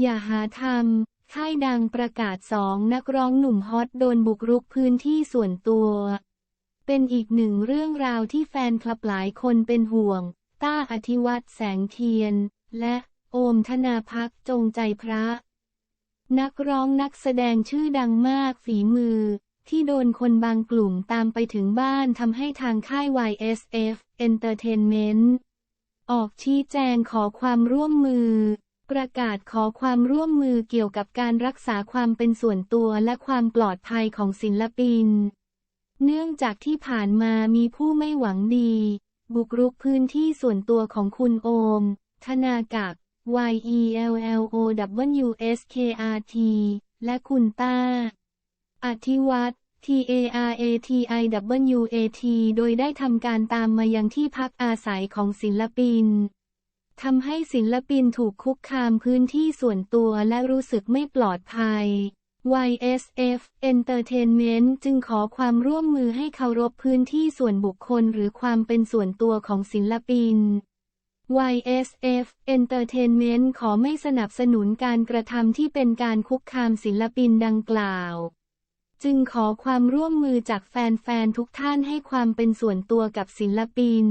อย่าหาทำ ค่ายดังประกาศสองนักร้องหนุ่มฮอตโดนบุกรุกพื้นที่ส่วนตัว เป็นอีกหนึ่งเรื่องราวที่แฟนคลับหลายคนเป็นห่วง ต้าอธิวัตรแสงเทียน และโอมธนาพักจงใจพระ นักร้องนักแสดงชื่อดังมากฝีมือ ที่โดนคนบางกลุ่มตามไปถึงบ้านทำให้ทางค่าย YSF Entertainment ออกชี้แจงขอความร่วมมือ ประกาศขอความร่วมมือเกี่ยวกับการรักษาความเป็นส่วนตัวและความปลอดภัยของศิลปิน เนื่องจากที่ผ่านมามีผู้ไม่หวังดี บุกรุกพื้นที่ส่วนตัวของคุณโอม ธนากัก Y E L L O W S K R T และคุณต้า อธิวัตร T A R A T I W A T โดยได้ทำการตามมายังที่พักอาศัยของศิลปิน ทำให้ศิลปินถูกคุกคามพื้นที่ส่วนตัวและรู้สึกไม่ปลอดภัย YSF Entertainment จึงขอความร่วมมือให้เคารพพื้นที่ส่วนบุคคลหรือความเป็นส่วนตัวของศิลปิน YSF Entertainment ขอไม่สนับสนุนการกระทำที่เป็นการคุกคามศิลปินดังกล่าว จึงขอความร่วมมือจากแฟนๆทุกท่านให้ความเป็นส่วนตัวกับศิลปิน